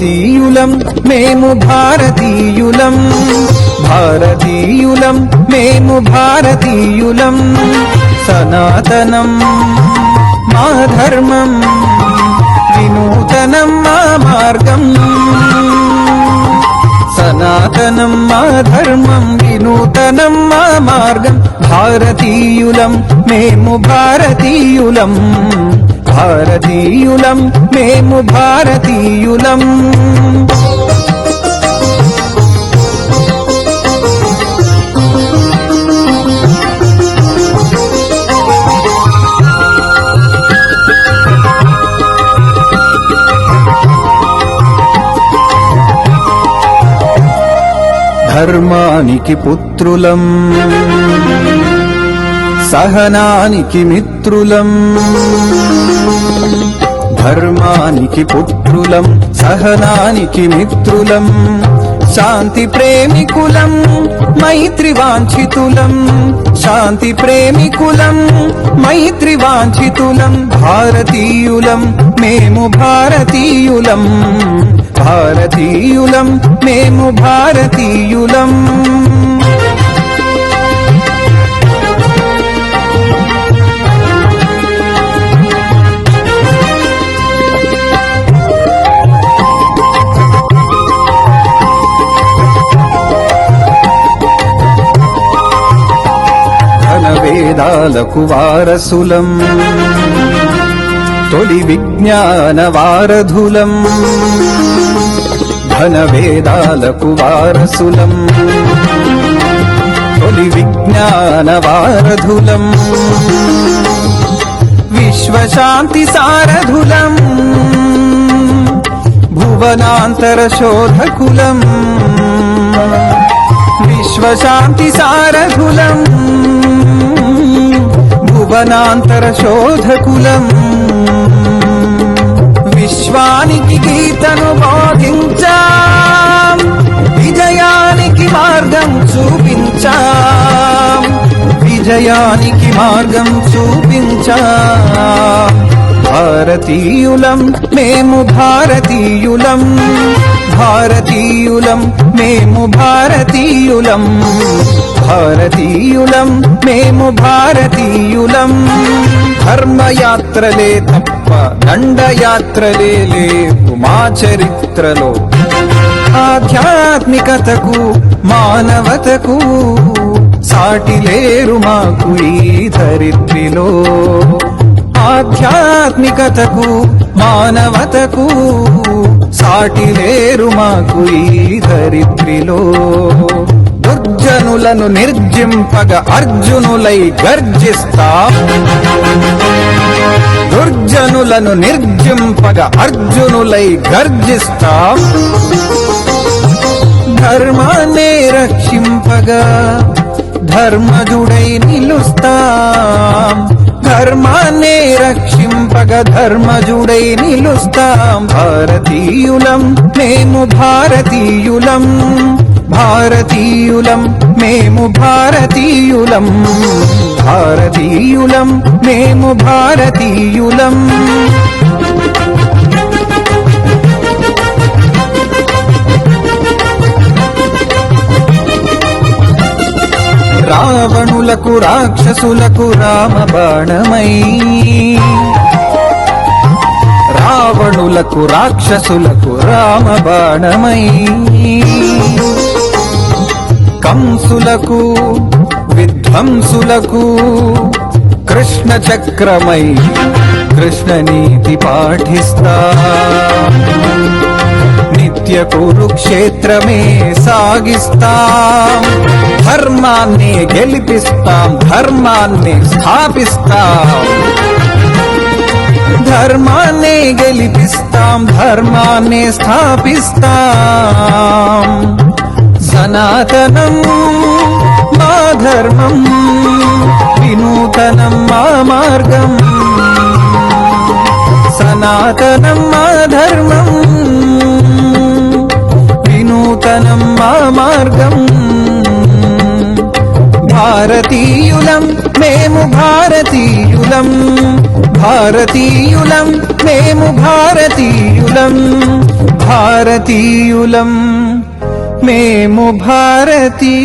భారతీయులం మేము భారతీయులం. భారతీయులం మేము భారతీయులం. సనాతనం మా ధర్మం. వినూతనం మా మార్గం. సనాతనం మా ధర్మం. వినూతనం మా మార్గం. భారతీయులం మేము భారతీయులం. భారతీయులం మేము భారతీయులం. ధర్మానికి పుత్రులం. సహనానికి మిత్రులం. ధర్మానికి పుత్రులం సహనానికి మిత్రులం శాంతి ప్రేమికులం మైత్రి వాంఛితులం శాంతి ప్రేమికులం మైత్రి వాంఛితులం భారతీయులం మేము భారతీయులం భారతీయులం మేము భారతీయులం. వేదాలకు వారసులం. తొలి విజ్ఞాన వారధులం. ఘన వేదాలకు వారసులం. తొలి విజ్ఞాన వారధులం. విశ్వశాంతి సారధులం. భువనాంతర శోధకులం. విశ్వశాంతి సారధులం. భువనాంతర శోధకులం. విశ్వానికి గీతను బోధించాం విజయానికి మార్గం చూపించా. విజయానికి మార్గం చూపించా. భారతీయులం మేము భారతీయులం. భారతీయులం మేము భారతీయులం. భారతీయులం మేము భారతీయులం. ధర్మయాత్రలే తప్ప దండయాత్రలే లేవు మా చరిత్రలో. ఆధ్యాత్మికతకు మానవతకు సాటి లేరు మాకు ఈ ధరిత్రిలో ఆధ్యాత్మికతకు మానవతకు సాటి లేరు మాకు ఈ ధరిత్రిలో దుర్జనులను నిర్జింపగ అర్జునులై గర్జిస్తా. దుర్జనులను నిర్జింపగ అర్జునులై గర్జిస్తా. ధర్మాన్నే రక్షింపగా ధర్మజుడై నిలుస్తాం. ధర్మాన్ని రక్షింపగ ధర్మజుడై నిలుస్తాం భారతీయులం మేము భారతీయులం. భారతీయులం మేము భారతీయులం. భారతీయులం మేము భారతీయులం. రావణులకు రాక్షసులకు రామ బాణమై రావణులకు రాక్షసులకు రామ బాణమై కంసులకు విధ్వంసులకు కృష్ణ చక్రమై కృష్ణ నీతి పాఠిస్తా నిత్య కురుక్షేత్రమే సాగిస్తా. ధర్మాన్ని గెలిపిస్తాం ధర్మాన్ని స్థాపిస్తాం. ధర్మాన్ని గెలిపిస్తాం ధర్మాన్ని స్థాపిస్తాం. సనాతనం మా ధర్మం వినూతనం మా మార్గం. సనాతనం మా ధర్మం వినూతనం మా మార్గం. భారతీయులం మేము భారతీయులం. భారతీయులం మేము భారతీయులం. భారతీయులం మేము భారతీయులం.